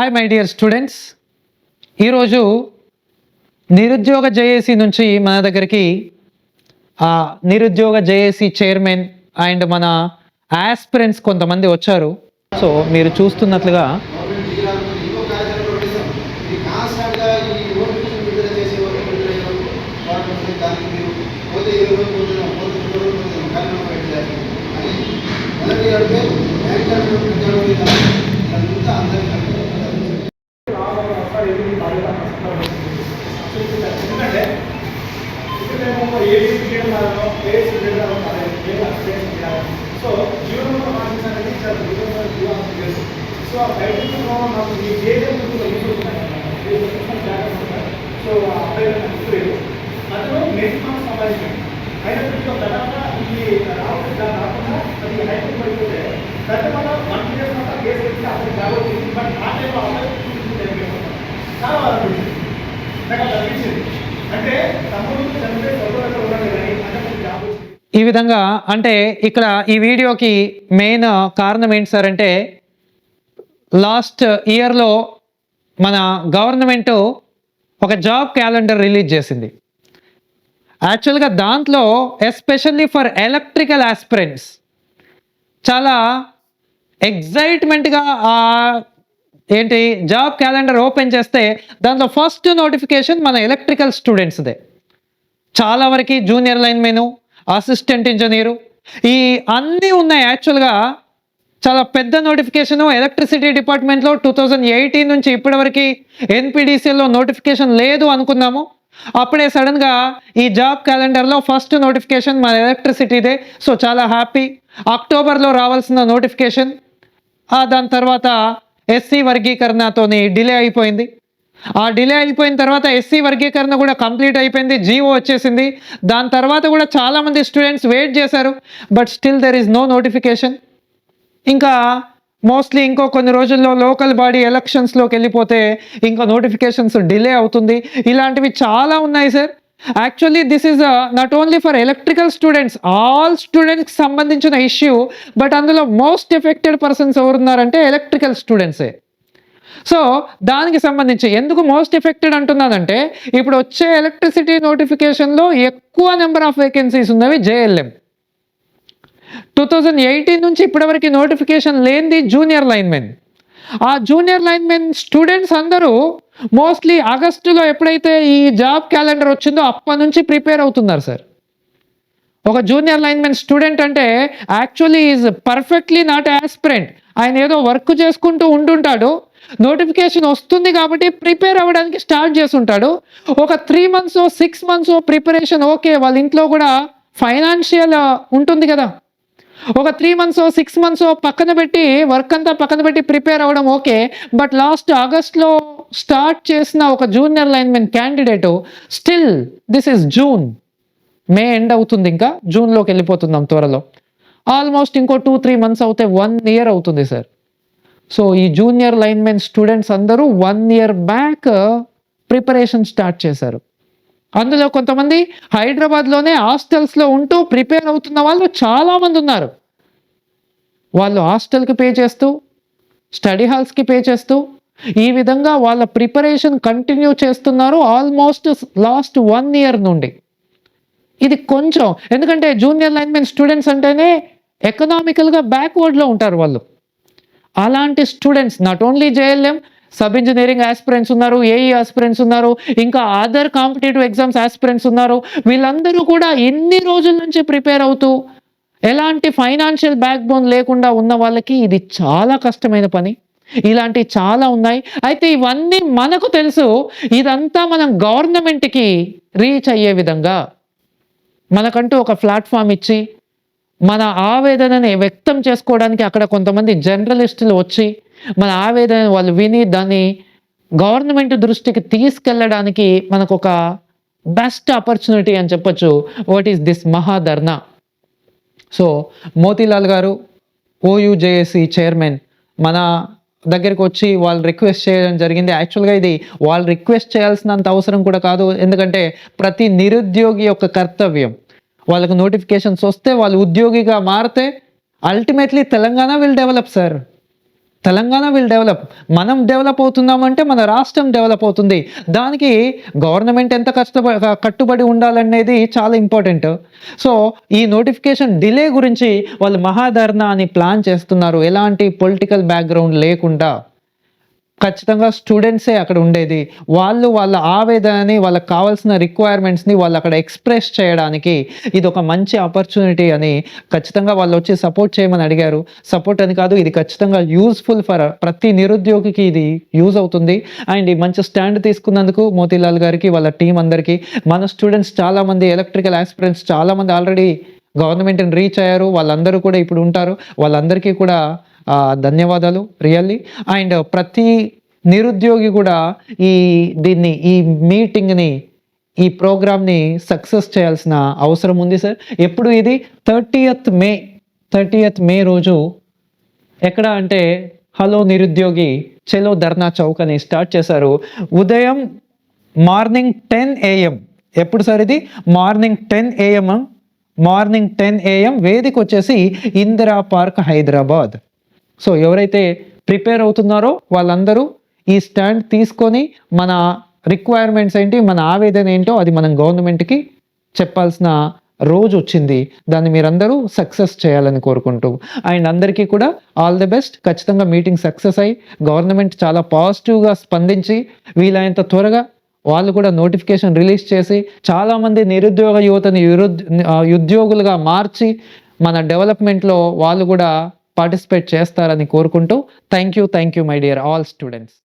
Hi my dear students ఈరోజు నిరుద్యోగ JAC నుంచి మన దగ్గరికి ఆ నిరుద్యోగ జేఏసీ చైర్మన్ అండ్ మన ఆస్పిరెంట్స్ కొంతమంది వచ్చారు. సో మీరు చూస్తున్నట్లుగా అందరికీ అడిగితే బ్యాంక్ అడిగితే ఇదంతా అందరికీ ఎందుకంటే ఇప్పుడు మేము ఏడీ చేయడం ఏ ప్లేస్ చేయడం కాదు ఏం ఎక్స్పీరియన్స్ చేయాలి సో జీవనంలో మార్కెట్స్ అనేది చాలా జీవనంలో జీవనం చేసి సో ఆ బయట మాకు ఈ ఏదైతే ముందు సో ఆ అబ్బాయి నాకు అందులో సంపాదించండి అయినప్పటికీ తర్వాత ఈ రావడం రాకుండా అది హైదరాబాద్ పడిపోతే తర్వాత వన్ ఇయర్ తర్వాత కేసు పెట్టి అతను జాబ్ వచ్చింది బట్ ఆ టైంలో అబ్బాయి చాలా బాధపడింది నాకు అది అనిపించింది అంటే తమ్ముడు చనిపోయి సోదరులు ఉన్నాడు కానీ అంటే జాబ్ వచ్చింది ఈ విధంగా అంటే ఇక్కడ ఈ వీడియోకి మెయిన్ కారణం ఏంటి సార్ అంటే లాస్ట్ ఇయర్లో మన గవర్నమెంట్ ఒక జాబ్ క్యాలెండర్ రిలీజ్ చేసింది. యాక్చువల్గా దాంట్లో ఎస్పెషల్లీ ఫర్ ఎలక్ట్రికల్ ఆస్పిరెంట్స్ చాలా ఎగ్జైట్మెంట్గా ఆ ఏంటి జాబ్ క్యాలెండర్ ఓపెన్ చేస్తే దాంట్లో ఫస్ట్ నోటిఫికేషన్ మన ఎలక్ట్రికల్ స్టూడెంట్స్దే. చాలా వరకు junior line menu assistant engineer. ఈ అన్నీ ఉన్నాయి యాక్చువల్గా. చాలా పెద్ద నోటిఫికేషను ఎలక్ట్రిసిటీ డిపార్ట్మెంట్లో టూ థౌజండ్ ఎయిటీన్ నుంచి ఇప్పటివరకు ఎన్పిడిసిఎల్లో నోటిఫికేషన్ లేదు అనుకున్నాము. అప్పుడే సడన్గా ఈ జాబ్ క్యాలెండర్లో ఫస్ట్ నోటిఫికేషన్ మన ఎలక్ట్రిసిటీదే. సో చాలా హ్యాపీ. అక్టోబర్లో రావాల్సిన నోటిఫికేషన్. దాని తర్వాత ఎస్సీ వర్గీకరణతోని డిలే అయిపోయింది. ఆ డిలే అయిపోయిన తర్వాత ఎస్సీ వర్గీకరణ కూడా కంప్లీట్ అయిపోయింది జీవో వచ్చేసింది. దాని తర్వాత కూడా చాలామంది స్టూడెంట్స్ వెయిట్ చేశారు but still there is no notification. ఇంకా మోస్ట్లీ ఇంకో కొన్ని రోజుల్లో లోకల్ బాడీ ఎలక్షన్స్లోకి వెళ్ళిపోతే ఇంకా నోటిఫికేషన్స్ డిలే అవుతుంది. ఇలాంటివి చాలా ఉన్నాయి sir. Actually this is not only for electrical students all స్టూడెంట్స్కి సంబంధించిన ఇష్యూ బట్ అందులో మోస్ట్ ఎఫెక్టెడ్ పర్సన్స్ ఎవరున్నారంటే ఎలక్ట్రికల్ స్టూడెంట్సే. సో దానికి సంబంధించి ఎందుకు మోస్ట్ ఎఫెక్టెడ్ అంటున్నానంటే ఇప్పుడు వచ్చే ఎలక్ట్రిసిటీ నోటిఫికేషన్లో ఎక్కువ నెంబర్ ఆఫ్ వేకెన్సీస్ ఉన్నవి జేఎల్ఎం. టూ థౌజండ్ ఎయిటీన్ నుంచి ఇప్పటివరకు నోటిఫికేషన్ లేనిది జూనియర్ లైన్మెన్ ఆ జూనియర్ లైన్మెన్ స్టూడెంట్స్ అందరూ మోస్ట్లీ ఆగస్టులో ఎప్పుడైతే ఈ జాబ్ క్యాలెండర్ వచ్చిందో అప్పటి నుంచి ప్రిపేర్ అవుతున్నారు సార్. ఒక జూనియర్ లైన్మెన్ స్టూడెంట్ అంటే actually is perfectly not aspirant ఆయన ఏదో వర్క్ చేసుకుంటూ ఉంటుంటాడు నోటిఫికేషన్ వస్తుంది కాబట్టి ప్రిపేర్ అవ్వడానికి స్టార్ట్ చేస్తుంటాడు. ఒక three months six months preparation okay వాళ్ళ ఇంట్లో కూడా ఫైనాన్షియల్ ఉంటుంది కదా. ఒక త్రీ మంత్స్ సిక్స్ మంత్స్ పక్కన పెట్టి వర్క్ అంతా పక్కన పెట్టి ప్రిపేర్ అవ్వడం ఓకే. బట్ లాస్ట్ ఆగస్ట్లో స్టార్ట్ చేసిన ఒక junior linemen candidate still this is June. May end అవుతుంది ఇంకా జూన్లోకి వెళ్ళిపోతున్నాం త్వరలో. ఆల్మోస్ట్ ఇంకో టూ త్రీ మంత్స్ అవుతే వన్ ఇయర్ అవుతుంది సార్. సో ఈ జూనియర్ లైన్మెన్ స్టూడెంట్స్ అందరూ one year back preparation start చేశారు. అందులో కొంతమంది హైదరాబాద్లోనే హాస్టల్స్లో ఉంటూ ప్రిపేర్ అవుతున్న వాళ్ళు చాలామంది ఉన్నారు. వాళ్ళు హాస్టల్కి పే చేస్తూ స్టడీ హాల్స్కి పే చేస్తూ ఈ విధంగా వాళ్ళ ప్రిపరేషన్ కంటిన్యూ చేస్తున్నారు ఆల్మోస్ట్ లాస్ట్ వన్ ఇయర్ నుండి. ఇది కొంచెం ఎందుకంటే జూనియర్ లైన్మెన్ స్టూడెంట్స్ అంటేనే ఎకనామికల్గా బ్యాక్వర్డ్లో ఉంటారు వాళ్ళు. అలాంటి students not only JLM sub engineering aspirants ఉన్నారు ఏఈ ఆస్పిరెంట్స్ ఉన్నారు ఇంకా అదర్ కాంపిటేటివ్ ఎగ్జామ్స్ ఆస్పిరెంట్స్ ఉన్నారు. వీళ్ళందరూ కూడా ఎన్ని రోజుల నుంచి ప్రిపేర్ అవుతూ ఎలాంటి ఫైనాన్షియల్ బ్యాక్ బోన్ లేకుండా ఉన్న వాళ్ళకి ఇది చాలా కష్టమైన పని. ఇలాంటివి చాలా ఉన్నాయి. అయితే ఇవన్నీ మనకు తెలుసు. ఇదంతా మనం గవర్నమెంట్కి రీచ్ అయ్యే విధంగా మనకంటూ ఒక ప్లాట్ఫామ్ ఇచ్చి మన ఆవేదనని వ్యక్తం చేసుకోవడానికి అక్కడ కొంతమంది జర్నలిస్టులు వచ్చి మన ఆవేదన వాళ్ళు విని దాన్ని గవర్నమెంట్ దృష్టికి తీసుకెళ్ళడానికి మనకు ఒక బెస్ట్ ఆపర్చునిటీ అని చెప్పొచ్చు. What is this maha dharna? So Motilal గారు ఓయూజేఏసీ చైర్మన్ మన దగ్గరికి వచ్చి వాళ్ళు రిక్వెస్ట్ చేయడం జరిగింది. యాక్చువల్గా ఇది వాళ్ళు రిక్వెస్ట్ చేయాల్సినంత అవసరం కూడా కాదు. ఎందుకంటే ప్రతి నిరుద్యోగి యొక్క కర్తవ్యం. వాళ్ళకు నోటిఫికేషన్స్ వస్తే వాళ్ళు ఉద్యోగిగా మారితే ultimately Telangana will develop sir Telangana will develop మనం డెవలప్ అవుతున్నామంటే మన రాష్ట్రం డెవలప్ అవుతుంది. దానికి గవర్నమెంట్ ఎంత కష్టప కట్టుబడి ఉండాలనేది చాలా ఇంపార్టెంట్ సో ఈ నోటిఫికేషన్ డిలే గురించి వాళ్ళు మహాధర్నా అని ప్లాన్ చేస్తున్నారు. ఎలాంటి పొలిటికల్ బ్యాక్గ్రౌండ్ లేకుండా. ఖచ్చితంగా స్టూడెంట్సే అక్కడ ఉండేది. వాళ్ళు వాళ్ళ ఆవేదనని వాళ్ళకి కావాల్సిన రిక్వైర్మెంట్స్ని వాళ్ళు అక్కడ ఎక్స్ప్రెస్ చేయడానికి ఇది ఒక మంచి ఆపర్చునిటీ అని ఖచ్చితంగా వాళ్ళు వచ్చి సపోర్ట్ చేయమని అడిగారు. సపోర్ట్ అని కాదు ఇది ఖచ్చితంగా యూస్ఫుల్ ఫర్ ప్రతి నిరుద్యోగికి ఇది యూజ్ అవుతుంది. అండ్ ఈ మంచి స్టాండ్ తీసుకున్నందుకు మోతీలాల్ గారికి వాళ్ళ టీం అందరికీ మన స్టూడెంట్స్ చాలామంది ఎలక్ట్రికల్ ఆస్పిరెంట్స్ చాలామంది ఆల్రెడీ గవర్నమెంట్ని రీచ్ అయ్యారు. వాళ్ళందరూ కూడా ఇప్పుడు ఉంటారు. వాళ్ళందరికీ కూడా ధన్యవాదాలు రియల్లీ. అండ్ ప్రతి నిరుద్యోగి కూడా ఈ దీన్ని ఈ మీటింగ్ని ఈ ప్రోగ్రామ్ని సక్సెస్ చేయాల్సిన అవసరం ఉంది సార్. ఎప్పుడు ఇది? థర్టీయత్ మే థర్టీయత్ మే రోజు. ఎక్కడ అంటే హలో నిరుద్యోగి చెలో ధర్నా చౌక్ అని స్టార్ట్ చేశారు. ఉదయం మార్నింగ్ టెన్ ఏఎం. ఎప్పుడు సార్ ఇది? Morning ten AM. Morning ten AM. వేదిక వచ్చేసి ఇందిరా పార్క్ హైదరాబాద్. సో ఎవరైతే ప్రిపేర్ అవుతున్నారో వాళ్ళందరూ ఈ స్టాండ్ తీసుకొని మన రిక్వైర్మెంట్స్ ఏంటి మన ఆవేదన ఏంటో అది మనం గవర్నమెంట్కి చెప్పాల్సిన రోజు వచ్చింది. దాన్ని మీరందరూ సక్సెస్ చేయాలని కోరుకుంటూ. అండ్ అందరికీ కూడా ఆల్ ది బెస్ట్ ఖచ్చితంగా మీటింగ్ సక్సెస్ అయ్యి గవర్నమెంట్ చాలా పాజిటివ్గా స్పందించి వీలైనంత త్వరగా వాళ్ళు కూడా నోటిఫికేషన్ రిలీజ్ చేసి చాలామంది నిరుద్యోగ యువతని ఉద్యోగులుగా మార్చి మన డెవలప్మెంట్లో వాళ్ళు కూడా పార్టిసిపేట్ చేస్తారని కోరుకుంటూ thank you thank you my dear all students.